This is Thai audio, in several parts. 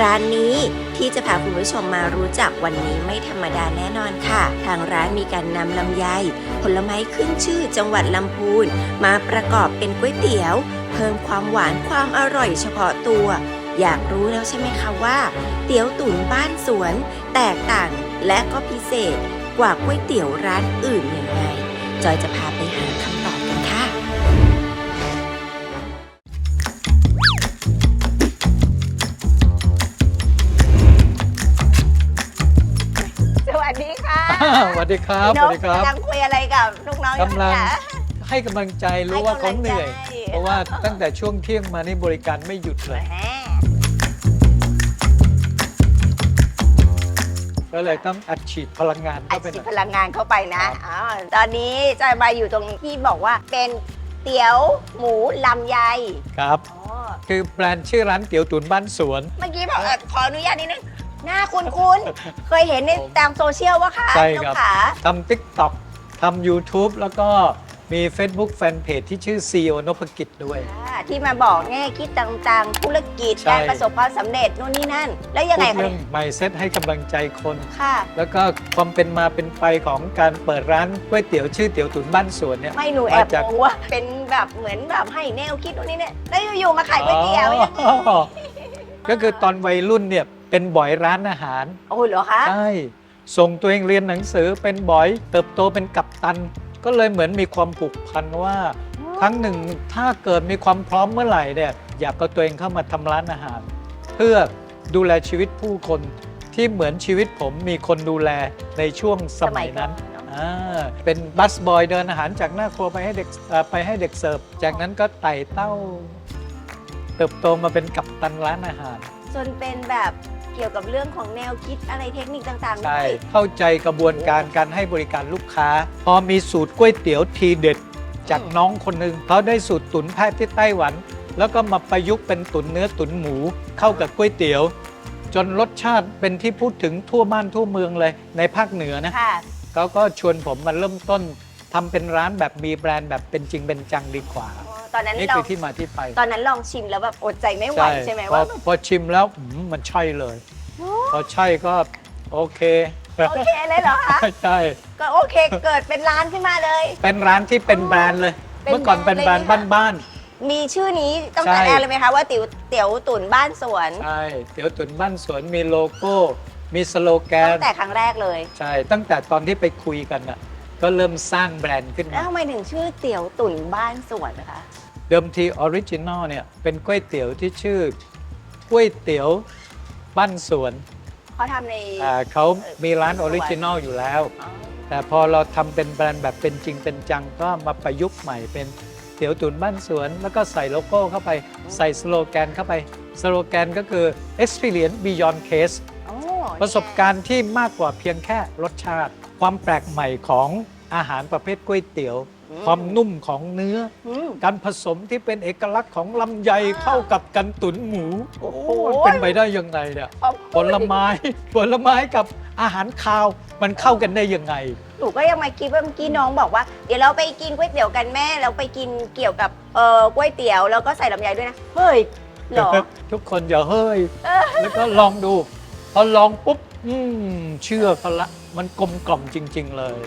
ร้านนี้ที่จะพาคุณผู้ชมมารู้จักวันนี้ไม่ธรรมดาแน่นอนค่ะ ทางร้านมีการนำลำไย ผลไม้ขึ้นชื่อจังหวัดลำพูน มาประกอบเป็นก๋วยเตี๋ยว เพิ่มความหวานความอร่อยเฉพาะตัว อยากรู้แล้วใช่ไหมคะว่า เตี๋ยวตุ๋นบ้านสวน แตกต่างและก็พิเศษกว่าก๋วยเตี๋ยวร้านอื่นยังไงจอยจะพาไปหาคำ สวัสดีครับพี่สนวักสดีครับ กำลังคุยอะไรกับลูกน้องอยู่กำลังเนี่ยให้กำลังใจรู้ว่าเขาเหนื่อย ให้กำลังใจ เพราะว่าตั้งแต่ช่วงเที่ยงมานี่บริการไม่หยุดเลย แหม ก็เลยต้องอัดฉีดพลังงานอัเข้าดไปหฉีน่ดอย พลังงานเข้าไปนะครับ อ๋อตอนนี้จอยมาอยู่ตรงที่บอกว่าเป็นเตี๋ยวหมูลำไยครับ อ๋อคือแบรนด์ชื่อร้านเตี๋ยวตุ๋นบ้านสวน เมื่อกี้บอกเอ่อขออนุญาตนิดนึง หน้าคุณคุณเคยเห็นในผมตามโซเชียลว่าคะใช่น้องครับ ขาทำ TikTok ทำ YouTube แล้วก็มี Facebook Fanpage ที่ชื่อ CEO นพกิจด้วย อ่าที่มาบอกแง่คิดต่างๆ ธุรกิจใช่ การประสบความสำเร็จนู่นนี่นั่น แล้วยังไงพูดคะเรื่อง mindset ให้กำลังใจคน ค่ะ แล้วก็ความเป็นมาเป็นไปของการเปิดร้านก๋วยเตี๋ยวชื่อเตี๋ยวตุ๋นบ้านสวนเนี่ย ไม่หนูแอบมาจาก งงว่าเป็นแบบเหมือนแบบให้แนวคิดนู่นนี่เนี่ยแล้วอยู่ๆมาขายก๋วยเตี๋ยวยังไง อ๋อก็คือตอนวัยรุ่นเนี่ย เป็นบ่อยร้านอาหาร โอ้เหรอคะใช่ ส่งตัวเองเรียนหนังสือเป็นบ่อย เติบโตเป็นกัปตัน ก็เลยเหมือนมีความผูกพันว่า ครั้งหนึ่งถ้าเกิดมีความพร้อมเมื่อไหร่เนี่ยอยากเอาตัวเองเข้ามาทำร้านอาหาร เพื่อดูแลชีวิตผู้คนที่เหมือนชีวิตผมมีคนดูแลในช่วงสมัยนั้น ก่อเอะอ่าเป็นบัสบอยเดินอาหารจากหน้าครัวไปให้เด็กเอ่อไปให้เด็กเสิร์ฟ จากนั้นก็ไต่เต้า เติบโตมาเป็นกัปตันร้านอาหาร จนเป็นแบบเกี่ยวกับเรื่องของแนวคิดอะไรเทคนิคต่างๆด้ใช่วยเข้าใจกระบวนการการให้บริการลูกค้า พอมีสูตรก๋วยเตี๋ยวทีเด็ด จากอืมน้องคนหนึ่งเขาได้สูตรตุ๋นแพทย์ที่ไต้หวัน แล้วก็มาประยุกต์เป็นตุ๋นเนื้อตุ๋นหมู เข้ากับก๋วยเตี๋ยว จนรสชาติเป็นที่พูดถึงทั่วบ้านทั่วเมืองเลยในภาคเหนือนะ ค่ะ เขาก็ชวนผมมาเริ่มต้นทำเป็นร้านแบบมีแบรนด์แบบเป็นจริงเป็นจังดีกว่า ตอนนั้นนี่เราคือที่มาที่ไปตอนนั้นลองชิมแล้วแบบอดใจไม่ไหวใช่ไหมพอว่าพอชิมแล้วอืมมันใช่เลย โอ้พอใช่ก็โอเค โอเคเลยเหรอคะ ใช่ ก็โอเคเกิดเป็นร้านขึ้นมาเลย เป็นร้านที่เป็นแบรนด์เลย เป็นเมื่อก่อนเป็นแบรนด์แบรนด์เลย บ้าน มีชื่อนี้ต้องใช่แต่แรกเลยไหมคะว่าติ๋วเตี๋ยวตุ๋นบ้านสวนๆ ใช่ เตี๋ยวตุ๋นบ้านสวนมีโลโก้ มีสโลแกตั้น งแต่ครั้งแรกเลย ใช่ ตั้งแต่ตอนที่ไปคุยกันอะ ก็เริ่มสร้างแบรนด์ขึ้นแล้วมา ทำไมถึงชื่อเตี๋ยวตุ๋นบ้านสวนนะคะ เดิมทีออริจินอลเนี่ยเป็นก๋วยเตี๋ยวที่ชื่อก๋วยเตี๋ยวบ้านสวนเขาทำใน อ่าเขามีร้านสอวนอริจินอลอยู่แล้วอ๋อแต่พอเราทำเป็นแบรนด์แบบเป็นจริงเป็นจังก็มาประยุกต์ใหม่เป็นเตี๋ยวตุ๋นบ้านสวน แล้วก็ใส่โลโก้เข้าไปใส่สโลแกนเข้าไปสโลแกนก็คือ experience beyond taste โอ้ประสบการณ์ที่มากกว่าเพียงแค่รสชาติ ความแปลกใหม่ของอาหารประเภทก๋วยเตี๋ยว ความนุ่มของเนื้ออืมการผสมที่เป็นเอกลักษณ์ของลำไยเข้ากับกันตุ๋นหมูโอ้โหโอ้โหมันเป็นไปได้ยังไงเนี่ยขอบผคุณลไม้ผลไม้กับอาหารคาวมันเข้ากันได้ยังไง หนูก็ยังมาคิดว่าเมื่อกี้น้องบอกว่า เดี๋ยวเราไปกินก๋วยเตี๋ยวกันแม่ เราไปกินเกี่ยวกับเอ่อก๋วยเตี๋ยวแล้วก็ใส่ลำไยด้วยนะ เฮ้ยเหรอ ทุกคนอย่าเฮ้ย แล้วก็ลองดู พอลองปุ๊บ อืม เชื่อกันละ มันกลมกล่อมจริง ๆ เลย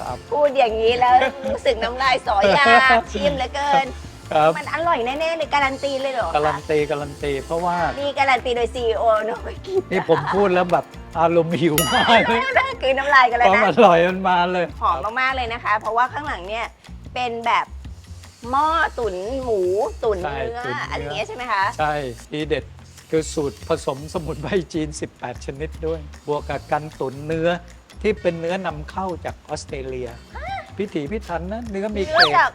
ครับ พูดอย่างนี้แล้วรู้สึกน้ำลายสอยอยากชิมเหลือเกิน ครับมันอร่อยแน่ๆเลยการันตีเลยเหรอการัคะนตีการันตี เพราะว่านี่การันตีโดยซีโอน้องไปกินนี่ผมพูดแล้วแบบอารมณ์หิวมากเลยคือน้ำลายกันเลยความนะอร่อยมันมาเลยหอมมากๆเลยนะคะ เพราะว่าข้างหลังเนี่ยเป็นแบบหม้อตุ๋นหมูตุ๋นใช่เนื้อตุ๋นเนื้อออะไรอย่างเงี้ยใช่ไหมคะ ใช่ทีเด็ด คือสูตรผสมสมุนไพรจีน 18 ชนิดด้วย บวกกับการตุ๋นเนื้อที่เป็นเนื้อนำเข้าจากออสเตรเลีย พิถีพิถันนะเนื้อมีเกรเนื้อดจาก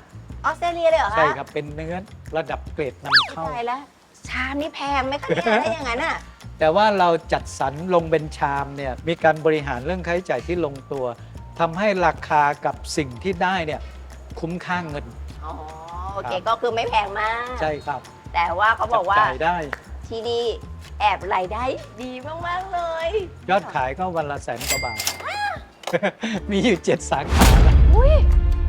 ออสเตรเลียเลยเหรอคะใช่ครับเป็นเนื้อระดับเกรดนำเข้า ตายแล้ว ชามนี่แพงไหมคะเนี่ยถ้าอย่างนั้นอะ แต่ว่าเราจัดสรรลงเป็นชามเนี่ยมีการบริหารเรื่องค่าใช้จ่ายที่ลงตัวทำให้ราคากับสิ่งที่ได้เนี่ยคุ้มค่าเงิน อ๋อ โอเค ครับ ก็คือไม่แพงมาก ใช่ครับแต่ว่าเขาบอกว่าจัจ่ายได้ ที่นี่แอบรายได้ดีมาก ๆ เลย ยอดขายก็วันละแสนกว่าบาท มีอยู่เจ็ดสาขาละอุ้ย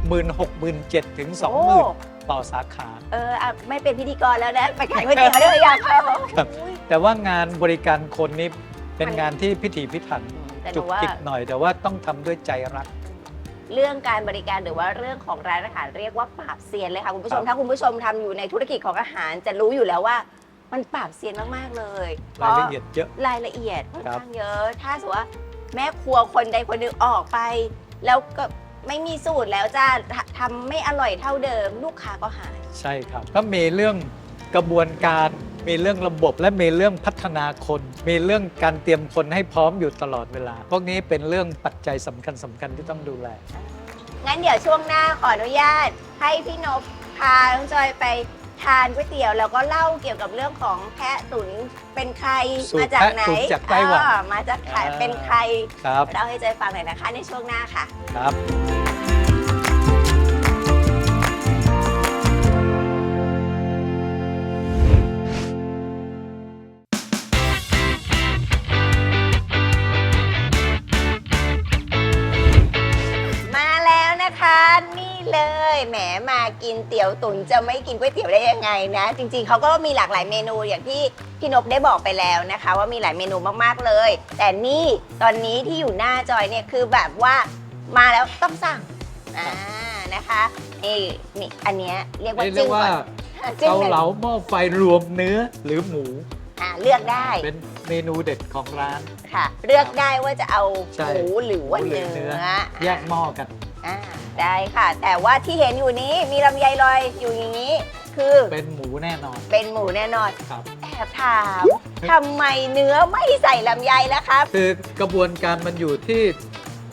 หมื่นหกหมื่นเจ็ดถึงสองโอ้หมื่นต่อสาขา เอออะไม่เป็นพิธีกรแล้วนะ ไปขายก๋วยเตี๋ยวด้วยอยากเข้าครับ อุ๊ย แต่ว่างานบริการคนนี้เป็นมันงานที่พิถีพิถันแต่หจุนูกว่า จิกหน่อย แต่ว่าต้องทำด้วยใจรัก เรื่องการบริการหรือว่าเรื่องของร้านอาหารเรียกว่าปราบเซียนเลยค่ะคุณผู้ชม ครับ ถ้าคุณผู้ชมทำอยู่ในธุรกิจของอาหารจะรู้อยู่แล้วว่า มันปราบเซียนมากๆเลยเพรายราะละเอียดเยอะ รายละเอียดค่อนครับข้างเยอะ ถ้าสมมติว่าแม่ครัวคนใดคนหนึ่งออกไป แล้วก็ไม่มีสูตรแล้วจ้าทำไม่อร่อยเท่าเดิม ลูกค้าก็หาย ใช่ครับ ก็มีเรื่องกระบวนการมีเรื่องระบบและมีเรื่องพัฒนาคน มีเรื่องการเตรียมคนให้พร้อมอยู่ตลอดเวลา พวกนี้เป็นเรื่องปัจจัยสำคัญสำคัญที่ต้องดูแล งั้นเดี๋ยวช่วงหน้าขออนุญาต ให้พี่นพพาน้องจอยไป ทานก๋วยเตี๋ยวแล้วก็เล่าเกี่ยวกับเรื่องของแพะตุ๋นเป็นใครสูตรมาจากไหนแพะตุ๋นจากไต้หวัน อ่ามาจากใครอ่าเป็นใครครับ เล่าให้จอยฟังหน่อยนะคะในช่วงหน้าค่ะ ครับ ตี๋ยวตุ๋นจะไม่กินก๋วยเตี๋ยวได้ยังไงนะ จริงๆเขาก็มีหลากหลายเมนูอย่างที่พี่นพได้บอกไปแล้วนะคะ ว่ามีหลายเมนูมากๆเลย แต่นี่ตอนนี้ที่อยู่หน้าจอยเนี่ยคือแบบว่ามาแล้วต้องสั่งอ่านะคะนี่นี่อันเนี้ยเรียกว่านี่เรีจึ้ยงกว่าก่อนจึ้งเกาเลยเหลาหม้อไฟรวมเนื้อหรือหมู อ่าเลือกได้เป็นเมนูเด็ดของร้าน ค่ะ เลือกได้ว่าจะเอาใช่หมูหรือว่าหมูหรือเนื้เนื้ออแยกหม้อกัน อ่าได้ค่ะ แต่ว่าที่เห็นอยู่นี้มีลำไยลอยอยู่อย่างนี้ คือเป็นหมูแน่นอนเป็นหมูแน่นอน ครับ แอบถามทำไมเนื้อไม่ใส่ลำไยแล้วครับ คือกระบวนการมันอยู่ที่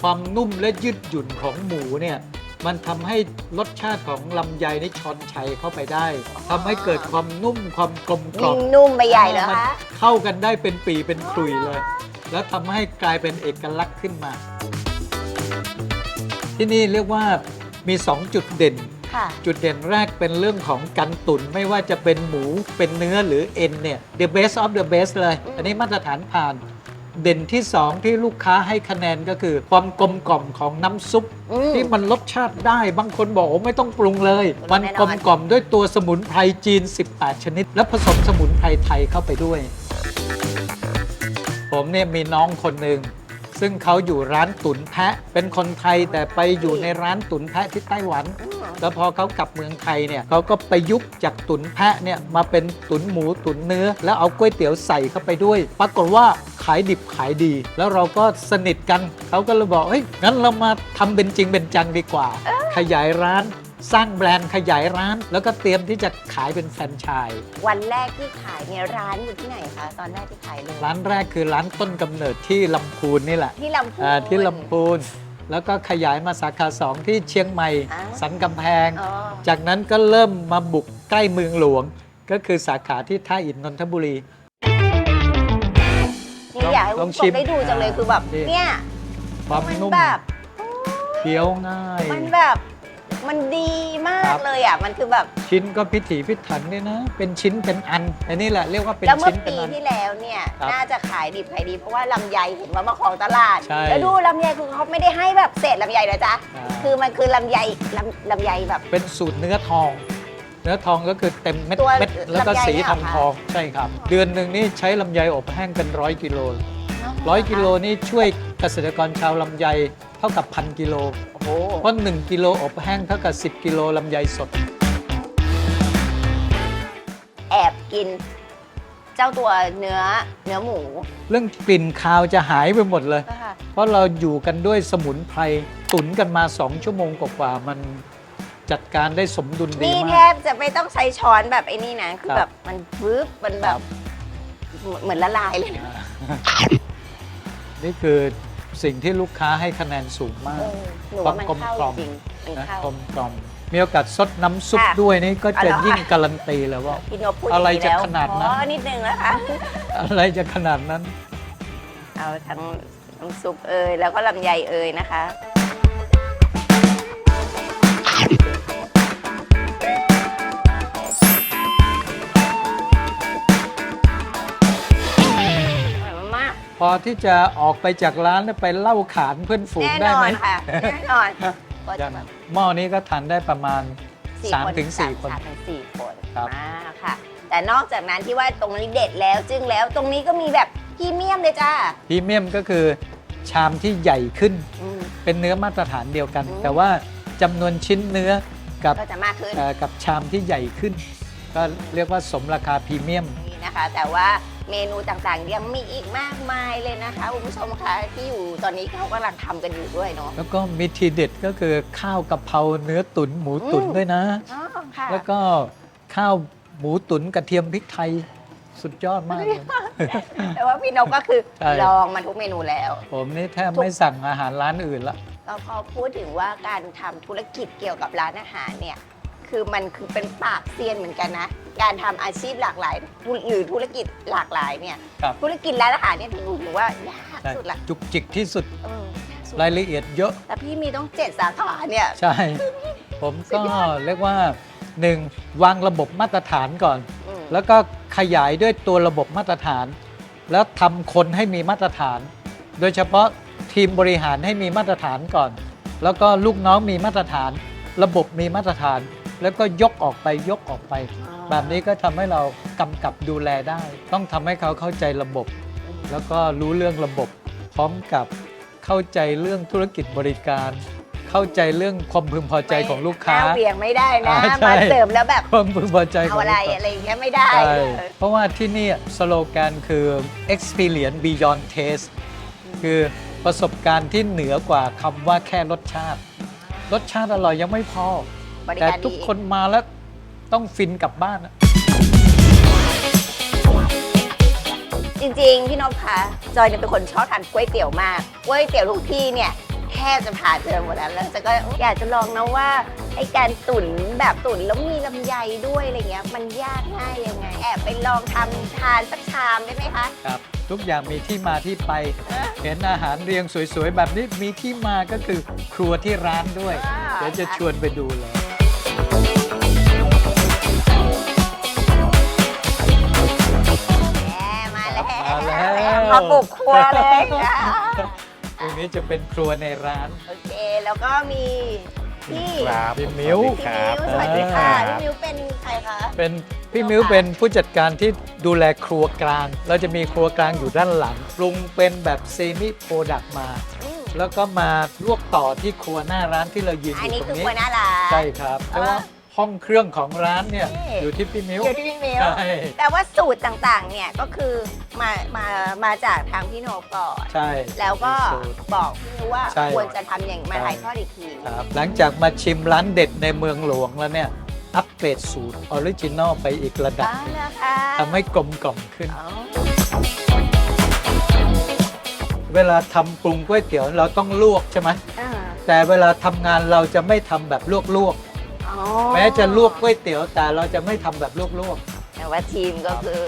ความนุ่มและยืดหยุ่นของหมูเนี่ยมันทำให้รสชาติของลำไยนี่ชอนชัยเข้าไปได้ทำให้เกิดความนุ่มความกลมกล่ยิ่องมนุ่มไปใหญ่แล้วมันคะ เข้ากันได้เป็นปีเป็นคลุยเลย แล้วทำให้กลายเป็นเอกลักษณ์ขึ้นมา ที่นี่เรียกว่ามี 2 จุดเด่น ค่ะจุดเด่นแรกเป็นเรื่องของการตุนไม่ว่าจะเป็นหมูเป็นเนื้อหรือเอ็นเนี่ย the best of the best เลยอืมอันนี้มาตรฐานผ่าน เด่นที่ 2 ที่ลูกค้าให้คะแนนก็คือ ความกลมกล่อมของน้ำซุป อืม ที่มันรสชาติได้บางคนบอกว่าไม่ต้องปรุงเลยปรุงมันแน่นอน กลมกล่อมด้วยตัวสมุนไพรจีน 18 ชนิด และผสมสมุนไพรไทยเข้าไปด้วย ผมเนี่ยมีน้องคนหนึ่ง ซึ่งเขาอยู่ร้านตุ๋นแพะ เป็นคนไทยแต่ไปอยู่ในร้านตุ๋นแพะที่ไต้หวัน แล้วพอเขากลับเมืองไทยเนี่ยเขาก็ประยุกต์จากตุ๋นแพะเนี่ยมาเป็นตุ๋นหมูตุ๋นเนื้อ แล้วเอาก๋วยเตี๋ยวใส่เข้าไปด้วย ปรากฏว่าขายดิบขายดี แล้วเราก็สนิทกันเขาก็เลยบอกเฮ้ยงั้นเรามาทำเป็นจริงเป็นจังดีกว่า ขยายร้าน สร้างแบรนด์ขยายร้าน แล้วก็เตรียมที่จะขายเป็นแฟรนไชส์วันแรกที่ขายเนี่ยร้านอยู่ที่ไหนคะ ตอนแรกที่ขายเลยร้านแรกคือร้านต้นกำเนิดที่ลำพูนนี่แหละที่ลำพูน อ่าที่ลำพูน แล้วก็ขยายมาสาขาสองที่เชียงใหม่อ่าสันกำแพง อ๋อจากนั้นก็เริ่มมาบุกใกล้เมืองหลวง ก็คือสาขาที่ท่าอิฐนนทบุรี นี่อยากให้ลคุองณชิผู้ชมมได้ดูจังเลยคือแบบนี่เนี่ยความมันนุ่มแบบ เคี้ยวง่าย มันแบบ มันดีมาครักบเลยอะ มันคือแบบ ชิ้นก็พิถีพิถันเนี่ยนะ เป็นชิ้นเป็นอันอันนี้แหละเรียกว่าเป็นแล้วเมื่ชิ้อนเป็นปีอัน ที่แล้วเนี่ย ครับน่าจะขายดิบขายดี เพราะว่าลำไยเห็นว่ามาของตลาด ใช่แล้วดูลำไยคือเขาไม่ได้ให้แบบเศษลำไยนะจ๊ะ อ่า คือมันคือลำไยลำลำไยแบบ เป็นสูตรเนื้อทอง เนื้อทองก็คือเต็มเม็ดตัวเม็ดแล้วก็ลำไยสีเนี่ยทองเหรอคะ ทองใช่ครับ เดือนหนึ่งนี่ใช้ลำไยอบแห้งเป็นร้อยกิโลร้อยกิโลนี่ช่วย เกษตรกรชาวลำไยเท่ากับพันกิโลโอ้โหเพราะ1กิโลอบแห้งเท่ากับ 10 กิโลลำไยสด แอบกิน เจ้าตัวเนื้อเนื้อหมูเรื่องกลิ่นคาวจะหายไปหมดเลยค่ะเพราะเราอยู่กันด้วยสมุนไพรตุ๋นกันมา 2 ชั่วโมงกว่าๆมันจัดการได้สมดุลดีนี่แทมาก บจะไม่ต้องใช้ช้อนแบบไอ้นี่นะ คือครับ แบบมันปึ๊บมันแบบเหมือนละลายเลยนะ นี่คือสิ่งที่ลูกค้าให้คะแนนสูงมาก เออหนูว่ามันความกลมเข้ากล่อมจริงมันนะเข้ากลมกล่อมมีโอกาสซดน้ำซุปค่ะด้วยนี่ก็จะเอาเหรอยิ่งการันตีเลยว่า พี่นพพูดอะไรย่งจะแล้วขนาดนั้น อ๋อนิดนึงนะคะ อะไรจะขนาดนั้น เอาทั้งน้ำซุปเอยแล้วก็ลำไยเอยนะคะ อที่จะออกไปจากร้านแล้วไปเล่าขานเพื่อนฝูงแน่ได้นอไหมนค่ะ แน่นอนก็อจะย่างแบบหม้อนี้ก็ทานได้ประมาณสี่สามคนถึงสี่คน สามถึงสี่คนครับ อ่าค่ะ แต่นอกจากนั้นที่ว่าตรงนี้เด็ดแล้วจึงแล้วตรงนี้ก็มีแบบพรีเมียมเลยจ้าพรีเมียมก็คือชามที่ใหญ่ขึ้น อืม เป็นเนื้อมาตรฐานเดียวกัน อืม แต่ว่าจำนวนชิ้นเนื้อกับก็จะมากขึ้น เอ่อกับชามที่ใหญ่ขึ้น ก็เรียกว่าสมราคาพรีเมียม นี่นะคะ แต่ว่า เมนูต่างๆ ยังมีอีกมากมายเลยนะคะคุณผู้ชมคะที่อยู่ตอนนี้เขากำลังทำกันอยู่ด้วยเนาะแล้วก็มีทีเด็ดก็คือข้าวกะเพราเนื้อตุ๋นหมูตุ๋นอืมด้วยนะ อ๋อค่ะแล้วก็ข้าวหมูตุ๋นกระเทียมพริกไทยสุดยอดมากเลย แต่ว่าพี่นกก็คือใช่ ลองมาทุกเมนูแล้ว ผมนี่แทบไม่สั่งอาหารร้านอื่นละ เราพอพูดถึงว่าการทำธุรกิจเกี่ยวกับร้านอาหารเนี่ย คือมันคือเป็นปากเซียนเหมือนกันนะ การทำอาชีพหลากหลายหรือธุรกิจหลากหลายเนี่ย ครับ ธุรกิจร้านอาหารเนี่ยถือว่ายากใช่สุดละจุกจิกที่สุดเออยากสุดรายละเอียดเยอะ แต่พี่มีต้องเจ็ดสาขาเนี่ย ใช่ ผมก็เรียกว่าหนึ่งวางระบบมาตรฐานก่อน อืมแล้วก็ขยายด้วยตัวระบบมาตรฐาน แล้วทำคนให้มีมาตรฐาน โดยเฉพาะทีมบริหารให้มีมาตรฐานก่อน แล้วก็ลูกน้องมีมาตรฐาน ระบบมีมาตรฐาน แล้วก็ยกออกไปยกออกไป แบบนี้ก็ทำให้เรากำกับดูแลได้ ต้องทำให้เขาเข้าใจระบบ แล้วก็รู้เรื่องระบบ พร้อมกับเข้าใจเรื่องธุรกิจบริการ เข้าใจเรื่องความพึงพอใจของลูกค้าหน้เบี่ยงไม่ได้นะ อ่าใช่ มาเสิร์ฟแล้วแบบความพึงพอใจขเอาองอะลูไรกค้า อะไรอย่างเงี้ยไม่ได้ ใช่เลยเพราะว่าที่นี่สโลแกนคือ experience beyond taste คือประสบการณ์ที่เหนือกว่าคำว่าแค่รสชาติ รสชาติอร่อยยังไม่พอ บริแต่การทุกดีคนมาแล้วต้องฟินกลับบ้านอะจริง ๆ พี่นพคะจอยเนี่ยเป็นคนชอบทานก๋วยเตี๋ยวมากก๋วยเตี๋ยวทุกที่เนี่ยแทบจะผ่านเจอหมดแล้วแล้วจะก็อยากจะลองนะว่าไอการตุ๋นแบบตุ๋นแล้วมีลำไยด้วยอะไรเงี้ยมันยากง่ายยังไงแอบไปลองทำทานสักชามได้ไหมคะ ครับ ทุกอย่างมีที่มาที่ไป เออเห็นอาหารเรียงสวยๆ แบบนี้มีที่มาก็คือครัวที่ร้านด้วย อ่า เดี๋ยวจะชวนไปดูเลย มาบุกครัวเลยนะตรงนี้จะเป็นครัวในร้าน โอเค แล้วก็มีพี่ครับพี่มิ้วสวัสดีพี่ครัมิ้วสวัสดีค่ะบพี่มิ้วเป็นใครคะ เป็นพี่มิ้วเป็นผู้จัดการที่ดูแลครัวกลาง เราจะมีครัวกลางอยู่ด้านหลัง ปรุงเป็นแบบเซมิโปรดักมา อืมแล้วก็มาลวกต่อที่ครัวหน้าร้านที่เรายืนออันยู่นี้ตรคืองนี้ ครัวหน้าร้านใช่ครับแต่ว่า ห้องเครื่องของร้านเนี่ยนี่ อยู่ที่พี่มิ้วอยู่ที่พี่มิ้วใช่ แต่ว่าสูตรต่างๆ เนี่ยก็คือมามามาจากทางพี่โนก่อน ใช่แล้วก็มีสูตร บอกพี่มิ้วว่าใช่ควรจะทำอย่างมาใช่ ถ่ายทอดอีกที ครับหลังจากมาชิมร้านเด็ดในเมืองหลวงแล้วเนี่ย อัปเกรดสูตรออริจินอลไปอีกระดับบ้าหนึ่งนะคะทำให้กลมกล่อมขึ้น อ๋อเวลาทำปรุงก๋วยเตี๋ยวเราต้องลวกใช่ไหม อ่าแต่เวลาทำงานเราจะไม่ทำแบบลวก อ๋อๆแม้จะลวกก๋วยเตี๋ยวแต่เราจะไม่ทำแบบลวกแต่ว่าทีมก็คือ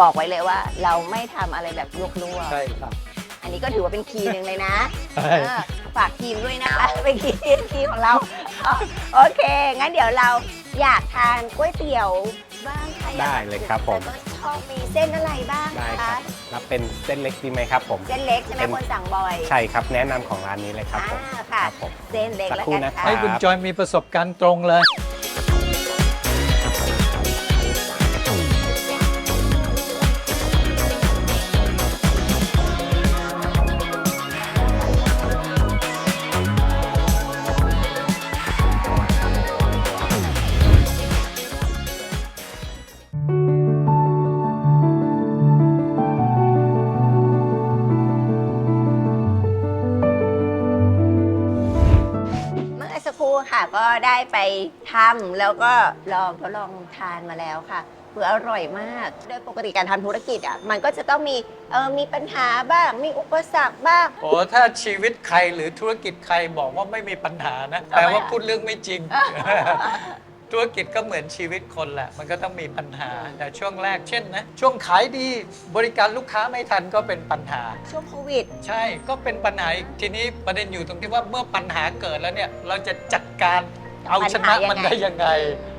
บอกไว้เลยว่า เราไม่ทำอะไรแบบลวกๆใช่ครับ ๆอันนี้ก็ถือว่าเป็นคีย์หนึ่งเลยนะใช่ เออฝากทีมด้วยนะคะเป็นคีย์คีย์ของเราอ๋อโอเค งั้นเดี๋ยวเราอยากทานก๋วยเตี๋ยว บ้างค่ะได้เลยครับผมแต่ก็ชอบมีเส้นอะไรบ้างได้นะครัคะบรับเป็นเส้นเล็กดีไหมครับผม เส้นเล็กใช่ไหมเป็น คนสั่งบ่อยใช่ครับแนะนำของร้านนี้เลยครับผมอ่าค่ะครับผม เส้นเล็กสักแล้วครู่กันนะครัค่ะบให้คุณจอยมีประสบการณ์ตรงเลย ได้ไปทำแล้วก็ลองทดลองทานมาแล้วค่ะคืออร่อยมาก โดยปกติการทำธุรกิจอะมันก็จะต้องมีเออมีปัญหาบ้าง มีอุปสรรคบ้าง โอ้ถ้าชีวิตใครหรือธุรกิจใครบอกว่าไม่มีปัญหานะทำไมแปลว่าอะพูดเรื่องไม่จริง ธุรกิจก็เหมือนชีวิตคนแหละ มันก็ต้องมีปัญหา แต่ช่วงแรกเช่นนะ ช่วงขายดีบริการลูกค้าไม่ทันก็เป็นปัญหา ช่วงโควิด ใช่ก็เป็นปัญหาอีกทีนี้ประเด็นอยู่ตรงที่ว่าเมื่อปัญหาเกิดแล้วเนี่ยเราจะจัดการ เอาชนะมันได้ยังไง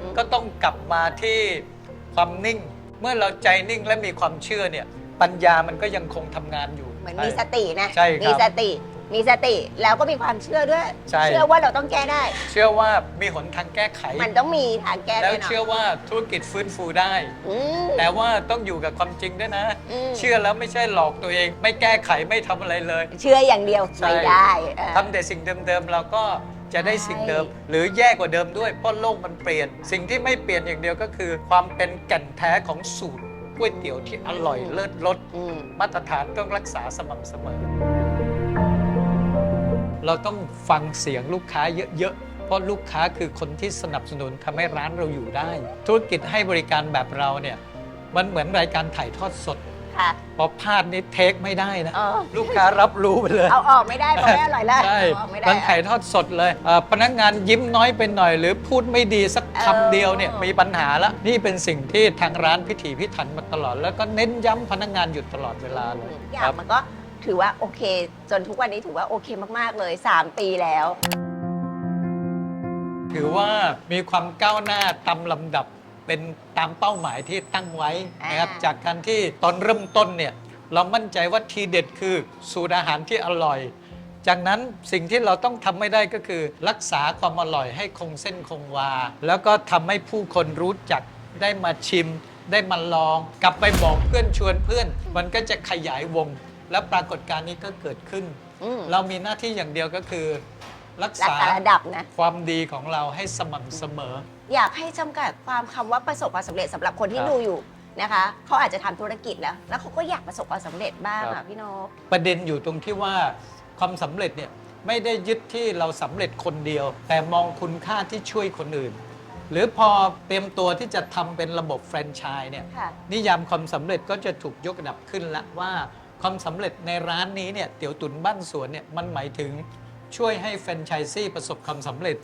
อืมก็ต้องกลับมาที่ความนิ่ง เมื่อเราใจนิ่งและมีความเชื่อเนี่ย ปัญญามันก็ยังคงทำงานอยู่ เหมือนมีสตินะใช่ครับมีสติพมีสติแล้วก็มีความเชื่อด้วยใช่เชื่อว่าเราต้องแก้ได้ เชื่อว่ามีหนทางแก้ไข มันต้องมีทางแก้แล้วแน่นอนเชื่อว่าธุรกิจฟื้นฟูได้อืมแต่ว่าต้องอยู่กับความจริงด้วยนะอืมเชื่อแล้วไม่ใช่หลอกตัวเอง ไม่แก้ไขไม่ทำอะไรเลย เชื่ออย่างเดียวใช่ไม่ได้เออทำแต่สิ่งเดิมๆเราก็ จะได้สิ่งเดิม หรือแย่กว่าเดิมด้วยเพราะโลกมันเปลี่ยน สิ่งที่ไม่เปลี่ยนอย่างเดียวก็คือ ความเป็นแก่นแท้ของสูตรก๋วยเตี๋ยวที่อร่อยเลิศรสอืมมาตรฐานต้องรักษาสม่ำเสมอ เราต้องฟังเสียงลูกค้าเยอะๆ เพราะลูกค้าคือคนที่สนับสนุนทำให้ร้านเราอยู่ได้ ธุรกิจให้บริการแบบเราเนี่ยมันเหมือนรายการถ่ายทอดสด ค่ะ พอพลาดนี่เทคไม่ได้นะ เออ ลูกค้ารับรู้ไปเลย เอาออกไม่ได้เพราะไม่อร่อยแล้วใช่เอาออกไม่ได้มันถ่ายทอดสดเลยเอ่อพนักงานยิ้มน้อยไปหน่อย หรือพูดไม่ดีสักเออคำเดียวเนี่ยมีปัญหาละนี่เป็นสิ่งที่ทางร้านพิถีพิถันมาตลอด แล้วก็เน้นย้ำพนักงานอยู่ตลอดเวลาเลยอคย่ารังบมันก็ถือว่าโอเค จนทุกวันนี้ถือว่าโอเคมากๆเลย 3 ปีแล้ว ถือว่ามีความก้าวหน้าตามลำดับ เป็นตามเป้าหมายที่ตั้งไว้นะครับ อ่า จากการที่ตอนเริ่มต้นเนี่ยเรามั่นใจว่าทีเด็ดคือสูตรอาหารที่อร่อย จากนั้นสิ่งที่เราต้องทำไม่ได้ก็คือ รักษาความอร่อยให้คงเส้นคงวา แล้วก็ทำให้ผู้คนรู้จักได้มาชิม ได้มาลอง กลับไปบอกเพื่อนชวนเพื่อน มันก็จะขยายวง แล้วปรากฏการณ์นี้ก็เกิดขึ้น อืมเรามีหน้าที่อย่างเดียวก็คือ รักรักษาษาระดับนะ ความดีของเราให้สม่ำเสมอ อยากให้จำกัดความคำว่าประสบความสำเร็จสำหรับคนที่ครับดูอยู่นะคะเขาอาจจะทำธุรกิจแล้ว แล้วเขาก็อยากประสบความสำเร็จบ้างครัอะบ พี่นก ประเด็นอยู่ตรงที่ว่าความสำเร็จเนี่ยไม่ได้ยึดที่เราสำเร็จคนเดียว แต่มองคุณค่าที่ช่วยคนอื่น หรือพอเตรียมตัวที่จะทำเป็นระบบแฟรนไชส์เนี่ยค่ะ นิยามความสำเร็จก็จะถูกยกระดับขึ้นละว่า ความสำเร็จในร้านนี้เนี่ยเตี๋ยวตุ๋นบ้านสวนเนี่ยมันหมายถึงช่วยให้แฟรนไชส์ซี่ประสบความสำเร็จ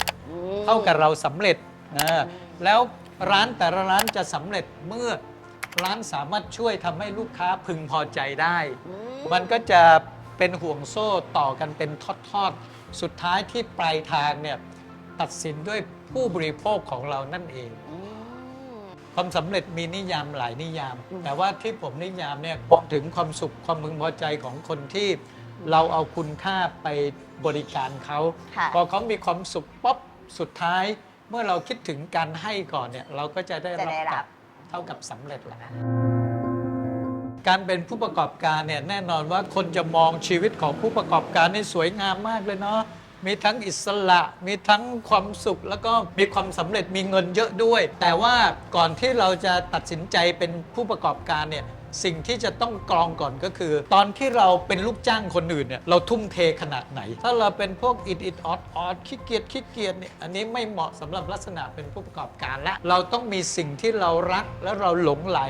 เท่ากับเราสำเร็จ นะแล้วร้านแต่ละร้านจะสำเร็จเมื่อร้านสามารถช่วยทำให้ลูกค้าพึงพอใจได้ อืมมันก็จะเป็นห่วงโซ่ต่อกันเป็นทอดๆ สุดท้ายที่ปลายทางเนี่ยตัดสินด้วยผู้บริโภคของเรานั่นเอง อืม ความสำเร็จมีนิยามหลายนิยาม อืม แต่ว่าที่ผมนิยามเนี่ยบอกถึงความสุขความพึงพอใจของคนที่เราเอาคุณค่าไปบริการเขา ค่ะ พอเขามีความสุขป๊อบสุดท้าย เมื่อเราคิดถึงการให้ก่อนเนี่ยเราก็จะได้จะรับได้กรัลับบ เท่ากับสำเร็จแล้วการเป็นผู้ประกอบการเนี่ยแน่นอนว่าคนจะมองชีวิตของผู้ประกอบการนี่สวยงามมากเลยเนาะมีทั้งอิสระ มีทั้งความสุข แล้วก็มีความสำเร็จมีเงินเยอะด้วย แต่ว่าก่อนที่เราจะตัดสินใจเป็นผู้ประกอบการเนี่ย สิ่งที่จะต้องกรองก่อนก็คือ ตอนที่เราเป็นลูกจ้างคนอื่นเนี่ยเราทุ่มเทขนาดไหน ถ้าเราเป็นพวกอิดอิดออดออดขี้เกียจขี้เกียจเนี่ยอันนี้ไม่เหมาะสำหรับลักษณะเป็นผู้ประกอบการละเราต้องมีสิ่งที่เรารักแล้วเราหลงไหล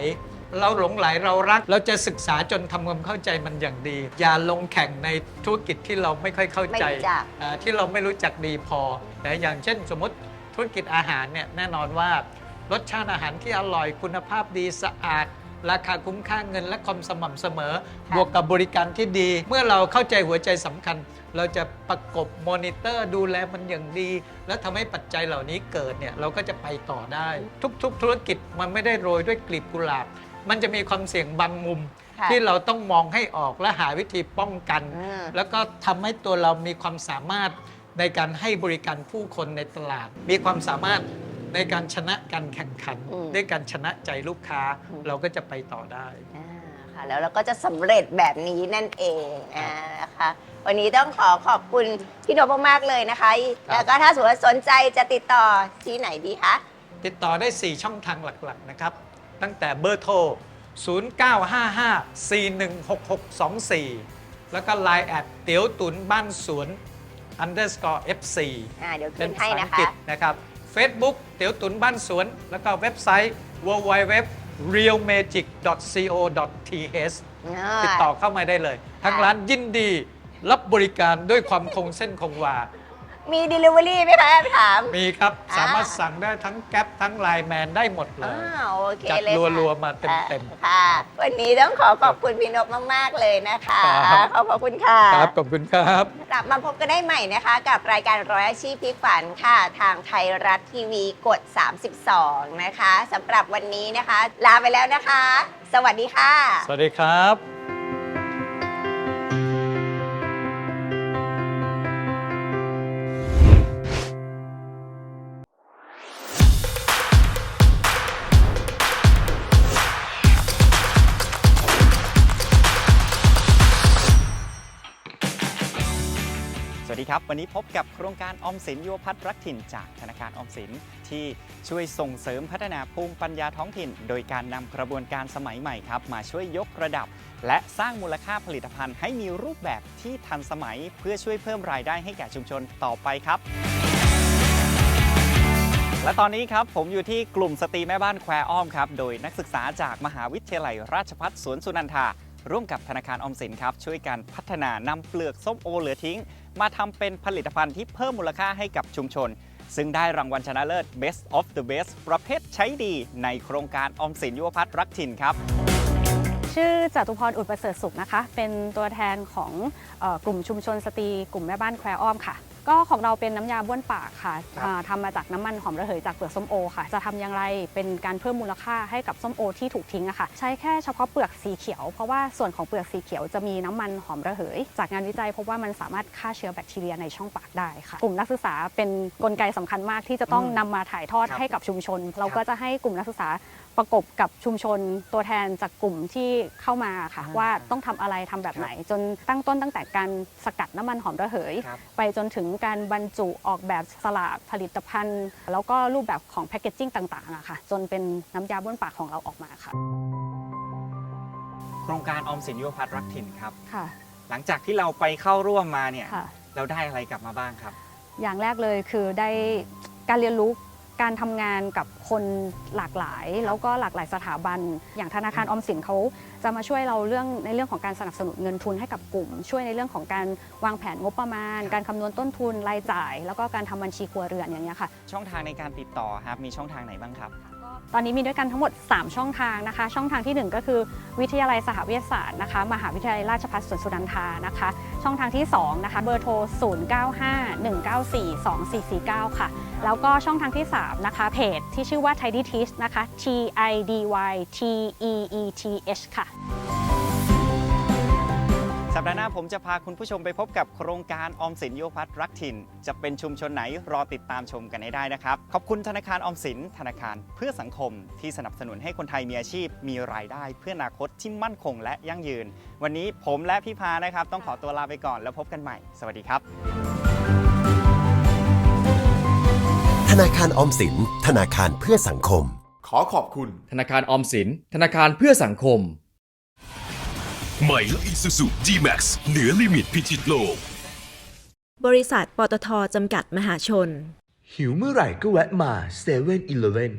เราหลงไหลเรารัก เราจะศึกษาจนทำความเข้าใจมันอย่างดี อย่าลงแข่งในธุรกิจที่เราไม่ค่อยเข้าใจไม่รู้จักอ่าที่เราไม่รู้จักดีพอแต่อย่างเช่นสมมติธุรกิจอาหารเนี่ยแน่นอนว่ารสชาติอาหารที่อร่อยคุณภาพดีสะอาด ราคาคุ้มค่าเงินและความสม่ำเสมอ ค่ะ บวกกับบริการที่ดี เมื่อเราเข้าใจหัวใจสำคัญ เราจะประกบมอนิเตอร์ดูแลมันอย่างดี แล้วทำให้ปัจจัยเหล่านี้เกิดเนี่ยเราก็จะไปต่อได้ ทุกๆ ธุรกิจมันไม่ได้โรยด้วยกลีบกุหลาบ มันจะมีความเสี่ยงบางมุม ค่ะ ที่เราต้องมองให้ออกและหาวิธีป้องกัน อืม แล้วก็ทำให้ตัวเรามีความสามารถในการให้บริการผู้คนในตลาด มีความสามารถ ในการชนะการแข่งขัน อืม ด้วยการชนะใจลูกค้าอืมเราก็จะไปต่อได้ อ่าค่ะแล้วเราก็จะสำเร็จแบบนี้นั่นเองอ่านะคะวันนี้ต้องขอขอบคุณพี่นพมากๆเลยนะคะครับแล้วก็ถ้าสมมติว่าสนใจจะติดต่อที่ไหนดีคะ ติดต่อได้ 4 ช่องทางหลัก ๆ นะครับ ตั้งแต่เบอร์โทร 0955416624 แล้วก็ Line แอดเตี๋ยวตุนบ้านสวน underscore FC อ่าเดี๋ยวเป็ขึ้นนภาให้ษาอันะงคะกฤษนะครับ Facebook เตี๋ยวตุนบ้านสวน แล้วก็เว็บไซต์ www.realmagic.co.th ติดต่อเข้ามาได้เลยทางร้านยินดี รับบริการด้วยความคงเส้นคงวา มี Delivery ไหมคะถาม มีครับอ่า สามารถสั่งได้ทั้งแก๊ปทั้งไลน์แมนได้หมดเลอ่ายโอเคจัดเลยค่ะรัวๆมาเต็มๆอ่าค่ะ วันนี้ต้องขอขอบคุณพี่นกมาก ๆ เลยนะคะ ครับ ขอบพระคุณค่ะครับขอบคุณครับ กลับมาพบกันได้ใหม่นะคะ กับรายการร้อยอาชีพพลิกฝันค่ะ ทางไทยรัฐทีวีกด 32 นะคะสำหรับวันนี้นะคะ ลาไปแล้วนะคะ สวัสดีค่ะ สวัสดีครับ ครับ วันนี้พบกับโครงการออมสินยุวพัฒน์รักถิ่นจากธนาคารออมสินที่ช่วยส่งเสริมพัฒนาภูมิปัญญาท้องถิ่น โดยการนำกระบวนการสมัยใหม่ครับ มาช่วยยกระดับ และสร้างมูลค่าผลิตภัณฑ์ให้มีรูปแบบที่ทันสมัยเพื่อช่วยเพิ่มรายได้ให้แก่ชุมชนต่อไปครับและตอนนี้ครับผมอยู่ที่กลุ่มสตรีแม่บ้านแควอ้อมครับโดยนักศึกษาจากมหาวิทยาลัยราชภัฏสวนสุนันทาร่วมกับธนาคารออมสินครับช่วยกันพัฒนานำเปลือกส้มโอเหลือทิ้ง มาทำเป็นผลิตภัณฑ์ที่เพิ่มมูลค่าให้กับชุมชน ซึ่งได้รางวัลชนะเลิศ Best of the Best ประเภทใช้ดีในโครงการออมสินยุวพัฒน์รักถิ่นครับ ชื่อจตุพรอุดประเสริฐสุขนะคะ เป็นตัวแทนของออกลุ่มชุมชนสตรีกลุ่มแม่บ้านแควอ้อมค่ะ ก็ของเราเป็นน้ำยาบ้วนปากค่ะครับอ่าทำมาจากน้ำมันหอมระเหยจากเปลือกส้มโอค่ะ จะทำอย่างไรเป็นการเพิ่มมูลค่าให้กับส้มโอที่ถูกทิ้งอะค่ะ ใช้แค่เฉพาะเปลือกสีเขียว เพราะว่าส่วนของเปลือกสีเขียวจะมีน้ำมันหอมระเหย จากงานวิจัยพบว่ามันสามารถฆ่าเชื้อแบคทีเรียในช่องปากได้ค่ะกลุ่มนักศึกษาเป็นกลไกสำคัญมากที่จะต้องนำมาถ่ายทอดครับให้กับชุมชน เราก็จะให้กลุ่มนักศึกษา ประกบกับชุมชนตัวแทนจากกลุ่มที่เข้ามาค่ะอ่าว่าต้องทำอะไรทำแบบไหน จนตั้งต้นตั้งแต่การสกัดน้ำมันหอมระเหยครับไปจนถึงการบรรจุออกแบบสลากผลิตภัณฑ์ แล้วก็รูปแบบของแพคเกจจิ้งต่างๆอะค่ะ จนเป็นน้ำยาบ้วนปากของเราออกมาค่ะ โครงการออมสินยุวพัฒน์รักถิ่นครับค่ะ หลังจากที่เราไปเข้าร่วมมาเนี่ยค่ะเราได้อะไรกลับมาบ้างครับ อย่างแรกเลยคือได้การเรียนรู้ การทำงานกับคนหลากหลาย แล้วก็หลากหลายสถาบัน อย่างธนาคารออมสินเขาจะมาช่วยเราเรื่องในเรื่องของการสนับสนุนเงินทุนให้กับกลุ่ม ช่วยในเรื่องของการวางแผนงบประมาณ การคำนวณต้นทุนรายจ่าย แล้วก็การทำบัญชีครัวเรือนอย่างนี้ยค่ะ ช่องทางในการติดต่อครับมีช่องทางไหนบ้างครับ ตอนนี้มีด้วยกันทั้งหมด 3 ช่องทางนะคะ ช่องทางทีหนึ่1 ก็คือวิทยาลัยสหวิทยาศาสตร์นะคะมหาวิทยาลัยราชภัฏสวนสุนันทานะคะ ช่องทางที่2นะคะเบอร์โทร 0951942449 ค่ะ แล้วก็ช่องทางที่3นะคะเพจที่ชื่อว่า Tidy Teach นะคะ T I D Y T E E T H ค่ะ สัปดาห์หน้าผมจะพาคุณผู้ชมไปพบกับโครงการออมสินยุวพัฒน์รักถิ่น จะเป็นชุมชนไหนรอติดตามชมกันให้ได้นะครับ ขอบคุณธนาคารออมสินธนาคารเพื่อสังคมที่สนับสนุนให้คนไทยมีอาชีพ มีรายได้ เพื่ออนาคตที่มั่นคงและยั่งยืน วันนี้ผมและพี่พานะครับ ต้องขอตัวลาไปก่อนแล้วพบกันใหม่ สวัสดีครับ ธนาคารออมสินธนาคารเพื่อสังคม ขอขอบคุณ ธนาคารออมสิน ธนาคารเพื่อสังคม ใหม่และ Isuzu G-Max เหนือลิมิตพิชิตโลก บริษัทปตทจำกัดมหาชน หิวเมื่อไหร่ก็แวะมา7 e เ e ่ e อ